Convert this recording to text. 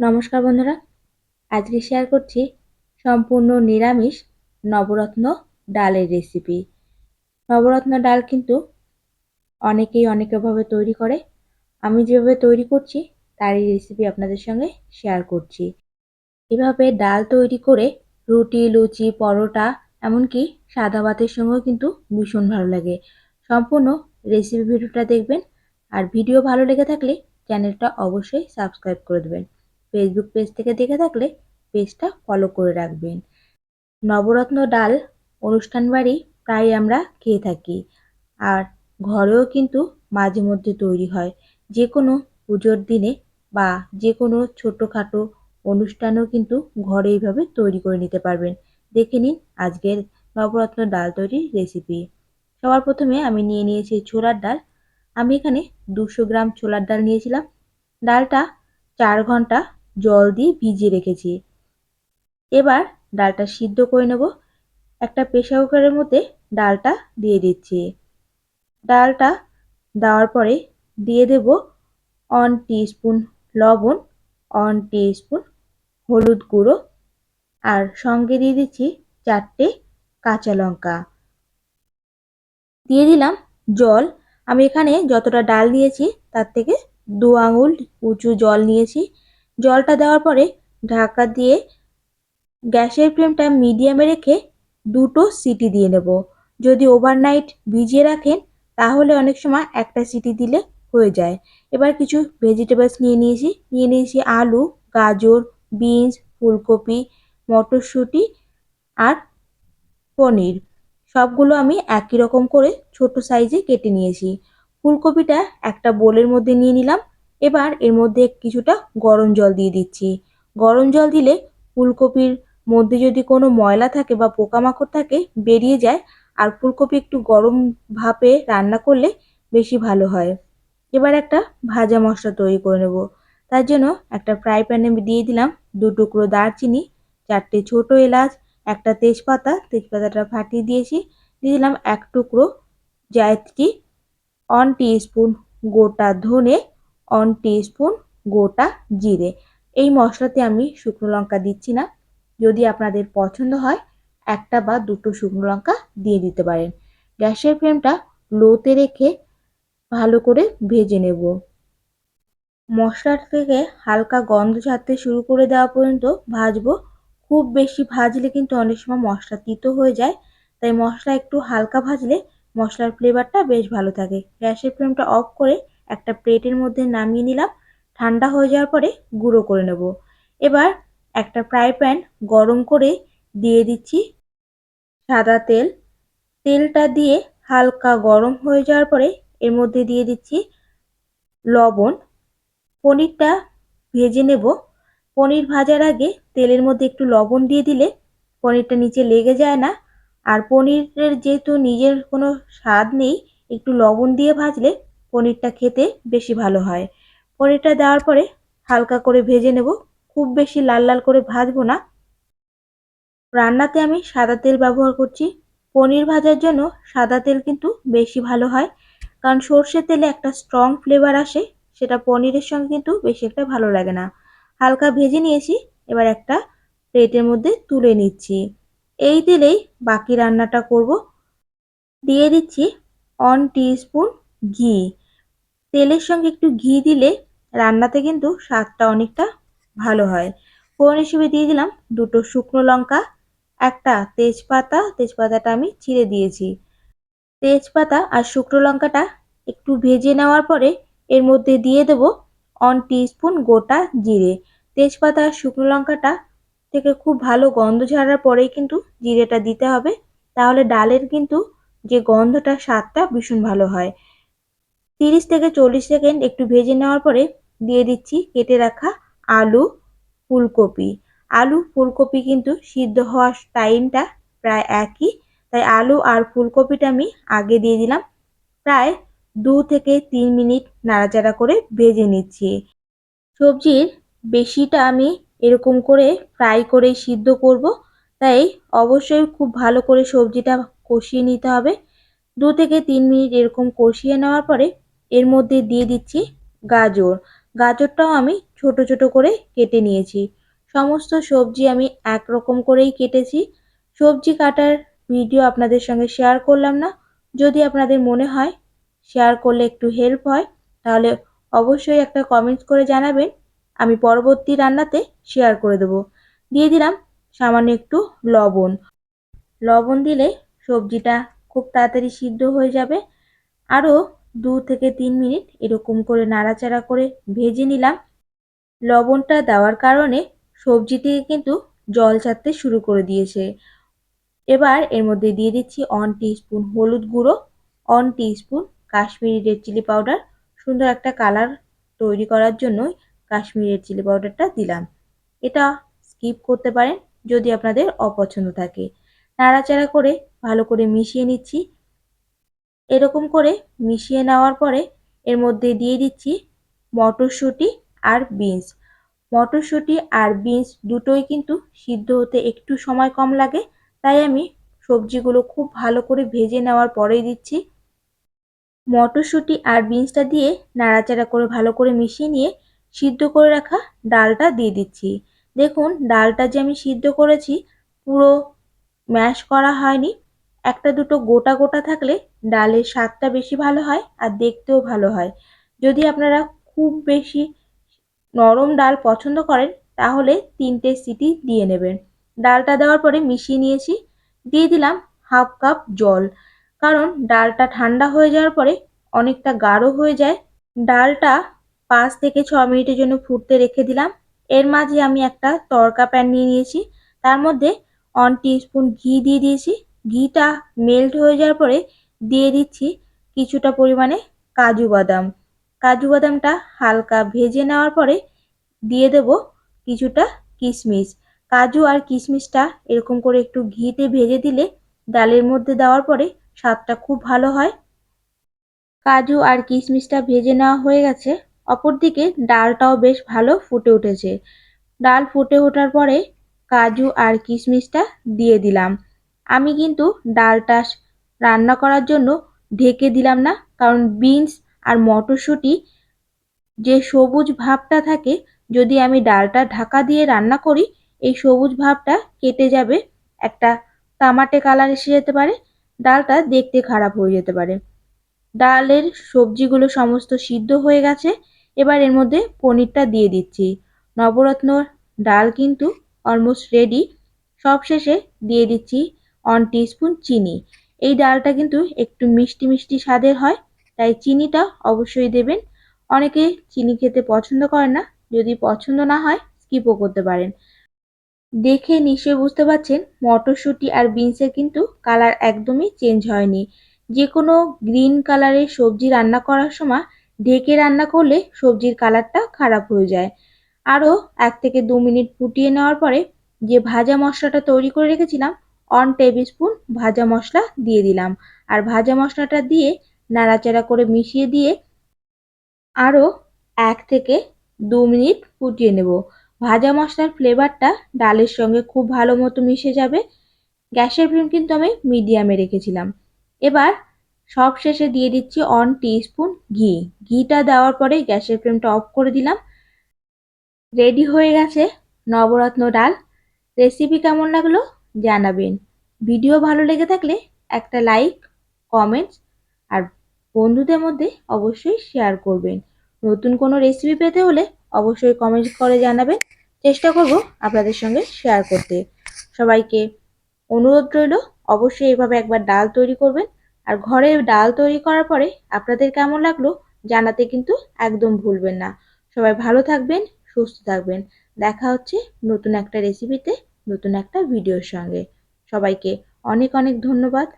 নমস্কার বন্ধুরা। আজকে শেয়ার করছি সম্পূর্ণ নিরামিষ নবরত্ন ডালের রেসিপি নবরত্ন ডাল কিন্তু অনেকেই অনেকভাবে তৈরি করে। আমি যেভাবে তৈরি করছি, তারই রেসিপি আপনাদের সঙ্গে শেয়ার করছি। এভাবে ডাল তৈরি করে রুটি, লুচি, পরোটা, এমনকি সাদা ভাতের সঙ্গেও কিন্তু ভীষণ ভালো লাগে। সম্পূর্ণ রেসিপি ভিডিওটা দেখবেন। আর ভিডিও ভালো লেগে থাকলে চ্যানেলটা অবশ্যই সাবস্ক্রাইব করে দেবেন। ফেসবুক পেজ থেকে দেখে থাকলে পেজটা ফলো করে রাখবেন। নবরত্ন ডাল অনুষ্ঠান বাড়ি প্রায় আমরা খেয়ে থাকি। আর ঘরেও কিন্তু মাঝে মধ্যে তৈরি হয়। যে কোনো পুজোর দিনে বা যে কোনো ছোটোখাটো অনুষ্ঠানেও কিন্তু ঘরে এইভাবে তৈরি করে নিতে পারবেন। দেখে নিন আজকের নবরত্ন ডাল তৈরির রেসিপি সবার প্রথমে আমি নিয়ে নিয়েছি ছোলার ডাল। আমি এখানে দুশো গ্রাম ছোলার ডাল নিয়েছিলাম। ডালটা চার ঘণ্টা জল দিয়ে ভিজিয়ে রেখেছি। এবার ডালটা সিদ্ধ করে নেব। একটা প্রেশার কুকারের মধ্যে ডালটা দিয়ে দিচ্ছি। ডালটা দেওয়ার পরে দিয়ে দেব অন স্পুন লবণ অন স্পুন হলুদ গুঁড়ো আর সঙ্গে দিয়ে দিচ্ছি চারটে কাঁচা লঙ্কা। দিয়ে দিলাম জল। আমি এখানে যতটা ডাল নিয়েছি তার থেকে দু আঙুল উঁচু জল নিয়েছি। জলটা দেওয়ার পরে ঢাকা দিয়ে গ্যাসের ফ্লেমটা মিডিয়ামে রেখে দুটো সিটি দিয়ে নেব। যদি ওভারনাইট ভিজিয়ে রাখেন, তাহলে অনেক সময় একটা সিটি দিলে হয়ে যায়। এবার কিছু ভেজিটেবলস নিয়ে নিয়েছি। নিয়ে নিয়েছি আলু, গাজর বিনস ফুলকপি, মটরশুঁটি আর পনির। সবগুলো আমি একই রকম করে ছোট সাইজে কেটে নিয়েছি। ফুলকপিটা একটা বোলের মধ্যে নিয়ে নিলাম। এবার এর মধ্যে কিছুটা গরম জল দিয়ে দিচ্ছি। গরম জল দিলে ফুলকপির মধ্যে যদি কোনো ময়লা থাকে বা পোকামাকড় থাকে, বেরিয়ে যায়। আর ফুলকপি একটু গরম ভাপে রান্না করলে বেশি ভালো হয়। এবার একটা ভাজা মশলা তৈরি করে নেব। তার জন্য একটা ফ্রাই প্যানে দিয়ে দিলাম দু টুকরো দারচিনি, চারটে ছোট এলাচ, একটা তেজপাতা, তেজপাতাটা ফাটিয়ে দিয়েছি। দিয়ে দিলাম এক টুকরো জায়ত্রী অন স্পুন গোটা ধনে অন স্পুন গোটা জিরে। এই মশলাতে আমি শুকনো লঙ্কা দিচ্ছি না। যদি আপনাদের পছন্দ হয়, একটা বা দুটো শুকনো লঙ্কা দিয়ে দিতে পারেন। গ্যাসের ফ্লেমটা লোতে রেখে ভালো করে ভেজে নেব। মশলা থেকে হালকা গন্ধ ছাড়তে শুরু করে দেওয়া পর্যন্ত ভাজবো। খুব বেশি ভাজলে কিন্তু অনেক সময় মশলা তিতো হয়ে যায়। তাই মশলা একটু হালকা ভাজলে মশলার ফ্লেভারটা বেশ ভালো থাকে। গ্যাসের ফ্লেমটা অফ করে একটা প্লেটের মধ্যে নামিয়ে নিলাম। ঠান্ডা হয়ে যাওয়ার পরে গুঁড়ো করে নেব। এবার একটা ফ্রাই প্যান গরম করে দিয়ে দিচ্ছি সাদা তেল। তেলটা দিয়ে হালকা গরম হয়ে যাওয়ার পরে এর মধ্যে দিয়ে দিচ্ছি লবণ। পনিরটা ভেজে নেব। পনির ভাজার আগে তেলের মধ্যে একটু লবণ দিয়ে দিলে পনিরটা নিচে লেগে যায় না। আর পনিরের যেহেতু নিজের কোনো স্বাদ নেই, একটু লবণ দিয়ে ভাজলে পনিরটা খেতে বেশি ভালো হয়। পনিরটা দেওয়ার পরে হালকা করে ভেজে নেব। খুব বেশি লাল লাল করে ভাজবো না। রান্নাতে আমি সাদা তেল ব্যবহার করছি। পনির ভাজার জন্য সাদা তেল কিন্তু বেশি ভালো হয়, কারণ সর্ষের তেলে একটা স্ট্রং ফ্লেভার আসে, সেটা পনিরের সঙ্গে কিন্তু বেশি একটা ভালো লাগে না। হালকা ভেজে নিয়েছি, এবার একটা প্লেটের মধ্যে তুলে নিচ্ছি। এই তেলেই বাকি রান্নাটা করব। দিয়ে দিচ্ছি অন স্পুন ঘি। তেলের সঙ্গে একটু ঘি দিলে রান্নাতে কিন্তু স্বাদটা অনেকটা ভালো হয়। ফোড়ন হিসেবে দিয়ে দিলাম দুটো শুকনো লঙ্কা, একটা তেজপাতা, তেজপাতাটা আমি ছিঁড়ে দিয়েছি। তেজপাতা আর শুকনো লঙ্কাটা একটু ভেজে নেওয়ার পরে এর মধ্যে দিয়ে দেব অন স্পুন গোটা জিরে। তেজপাতা আর শুকনো লঙ্কাটা থেকে খুব ভালো গন্ধ ছাড়ার পরেই কিন্তু জিরেটা দিতে হবে। তাহলে ডালের কিন্তু যে গন্ধটা, স্বাদটা ভীষণ ভালো হয়। তিরিশ থেকে চল্লিশ সেকেন্ড একটু ভেজে নেওয়ার পরে দিয়ে দিচ্ছি কেটে রাখা আলু ফুলকপি। আলু ফুলকপি কিন্তু সিদ্ধ হওয়ার টাইমটা প্রায় একই। তাই আলু আর ফুলকপিটা আমি আগে দিয়ে দিলাম। প্রায় দু থেকে তিন মিনিট নাড়াচাড়া করে ভেজে নিচ্ছি। সবজির বেশিটা আমি এরকম করে ফ্রাই করে সিদ্ধ করব। তাই অবশ্যই খুব ভালো করে সবজিটা কষিয়ে নিতে হবে। দু থেকে তিন মিনিট এরকম কষিয়ে নেওয়ার পরে এর মধ্যে দিয়ে দিচ্ছি গাজর। গাজরটাও আমি ছোট ছোট করে কেটে নিয়েছি। সমস্ত সবজি আমি একরকম করেই কেটেছি। সবজি কাটার ভিডিও আপনাদের সঙ্গে শেয়ার করলাম না। যদি আপনাদের মনে হয় শেয়ার করলে একটু হেল্প হয়, তাহলে অবশ্যই একটা কমেন্টস করে জানাবেন। আমি পরবর্তী রান্নাতে শেয়ার করে দেবো। দিয়ে দিলাম সামান্য একটু লবণ। লবণ দিলে সবজিটা খুব তাড়াতাড়ি সিদ্ধ হয়ে যাবে। আরও দু থেকে তিন মিনিট এরকম করে নাড়াচাড়া করে ভেজে নিলাম। লবণটা দেওয়ার কারণে সবজি থেকে কিন্তু জল ছাড়তে শুরু করে দিয়েছে। এবার এর মধ্যে দিয়ে দিচ্ছি অন স্পুন হলুদ গুঁড়ো one spoon Kashmiri red chilli powder সুন্দর একটা কালার তৈরি করার জন্যই কাশ্মীরি রেড চিলি পাউডারটা দিলাম। এটা স্কিপ করতে পারেন যদি আপনাদের অপছন্দ থাকে। নাড়াচাড়া করে ভালো করে মিশিয়ে নিচ্ছি। এরকম করে মিশিয়ে নেওয়ার পরে এর মধ্যে দিয়ে দিচ্ছি মটরশুঁটি আর বিনস। মটরশুঁটি আর বিনস দুটোই কিন্তু সিদ্ধ হতে একটু সময় কম লাগে, তাই আমি সবজিগুলো খুব ভালো করে ভেজে নেওয়ার পরেই দিচ্ছি। মটরশুঁটি আর বিনসটা দিয়ে নাড়াচাড়া করে ভালো করে মিশিয়ে নিয়ে সিদ্ধ করে রাখা ডালটা দিয়ে দিচ্ছি। দেখুন, ডালটা যে আমি সিদ্ধ করেছি পুরো ম্যাশ করা হয়নি। একটা দুটো গোটা গোটা থাকলে ডালের স্বাদটা বেশি ভালো হয় আর দেখতেও ভালো হয়। যদি আপনারা খুব বেশি নরম ডাল পছন্দ করেন, তাহলে তিনটে সিটি দিয়ে নেবেন। ডালটা দেওয়ার পরে মিশিয়ে নিয়েছি। দিয়ে দিলাম হাফ কাপ জল। কারণ ডালটা ঠান্ডা হয়ে যাওয়ার পরে অনেকটা গাঢ় হয়ে যায়। ডালটা পাঁচ থেকে ছ মিনিটের জন্য ফুটতে রেখে দিলাম। এর মাঝে আমি একটা তড়কা প্যান নিয়ে নিয়েছি। তার মধ্যে ওয়ান স্পুন ঘি দিয়ে দিয়েছি। ঘিটা মেল্ট হয়ে যাওয়ার পরে দিয়ে দিচ্ছি কিছুটা পরিমাণে কাজু বাদাম। কাজু বাদামটা হালকা ভেজে নেওয়ার পরে দিয়ে দেব কিছুটা কিশমিশ। কাজু আর কিশমিশটা এরকম করে একটু ঘিতে ভেজে দিলে ডালের মধ্যে দেওয়ার পরে স্বাদটা খুব ভালো হয়। কাজু আর কিশমিশটা ভেজে নেওয়া হয়ে গেছে। অপরদিকে ডালটাও বেশ ভালো ফুটে উঠেছে। ডাল ফুটে ওঠার পরে কাজু আর কিশমিশটা দিয়ে দিলাম। আমি কিন্তু ডালটা রান্না করার জন্য ঢেকে দিলাম না, কারণ বিনস আর মটরশুঁটি যে সবুজ ভাবটা থাকে, যদি আমি ডালটা ঢাকা দিয়ে রান্না করি, এই সবুজ ভাবটা কেটে যাবে, একটা তামাটে কালার এসে যেতে পারে, ডালটা দেখতে খারাপ হয়ে যেতে পারে। ডালের সবজিগুলো সমস্ত সিদ্ধ হয়ে গেছে, এবার এর মধ্যে পনিরটা দিয়ে দিচ্ছি। নবরত্ন ডাল কিন্তু অলমোস্ট রেডি সবশেষে দিয়ে দিচ্ছি ওয়ান স্পুন চিনি। এই ডালটা কিন্তু একটু মিষ্টি মিষ্টি স্বাদের হয়, তাই চিনিটা অবশ্যই দেবেন। অনেকে চিনি খেতে পছন্দ করে না, যদি পছন্দ না হয় স্কিপও করতে পারেন। দেখে নিশ্চয়ই বুঝতে পারছেন, মটরশুঁটি আর বিনসের কিন্তু কালার একদমই চেঞ্জ হয়নি। যে কোনো গ্রিন কালারের সবজি রান্না করার সময় ঢেকে রান্না করলে সবজির কালারটা খারাপ হয়ে যায়। আরও এক থেকে দু মিনিট ফুটিয়ে নেওয়ার পরে যে ভাজা মশলাটা তৈরি করে রেখেছিলাম ওয়ান টেবিল স্পুন ভাজা মশলা দিয়ে দিলাম। আর ভাজা মশলাটা দিয়ে নাড়াচাড়া করে মিশিয়ে দিয়ে আরও এক থেকে দু মিনিট ফুটিয়ে নেব। ভাজা মশলার ফ্লেভারটা ডালের সঙ্গে খুব ভালো মতো মিশে যাবে। গ্যাসের ফ্লেম কিন্তু আমি মিডিয়ামে রেখেছিলাম। এবার সব শেষে দিয়ে দিচ্ছি অন স্পুন ঘি। ঘিটা দেওয়ার পরে গ্যাসের ফ্লেমটা অফ করে দিলাম। রেডি হয়ে গেছে নবরত্ন ডাল। রেসিপি কেমন লাগল? জানাবেন। ভিডিও ভালো লেগে থাকলে একটা লাইক, কমেন্টস আর বন্ধুদের মধ্যে অবশ্যই শেয়ার করবেন। নতুন কোনো রেসিপি পেতে হলে অবশ্যই কমেন্ট করে জানাবেন। চেষ্টা করব আপনাদের সঙ্গে শেয়ার করতে। সবাইকে অনুরোধ রইল, অবশ্যই এভাবে একবার ডাল তৈরি করবেন। আর ঘরে ডাল তৈরি করার পরে আপনাদের কেমন লাগল জানাতে কিন্তু একদম ভুলবেন না। সবাই ভালো থাকবেন, সুস্থ থাকবেন। দেখা হচ্ছে নতুন একটা রেসিপিতে নতুন একটা ভিডিওর সঙ্গে। সবাইকে অনেক অনেক ধন্যবাদ।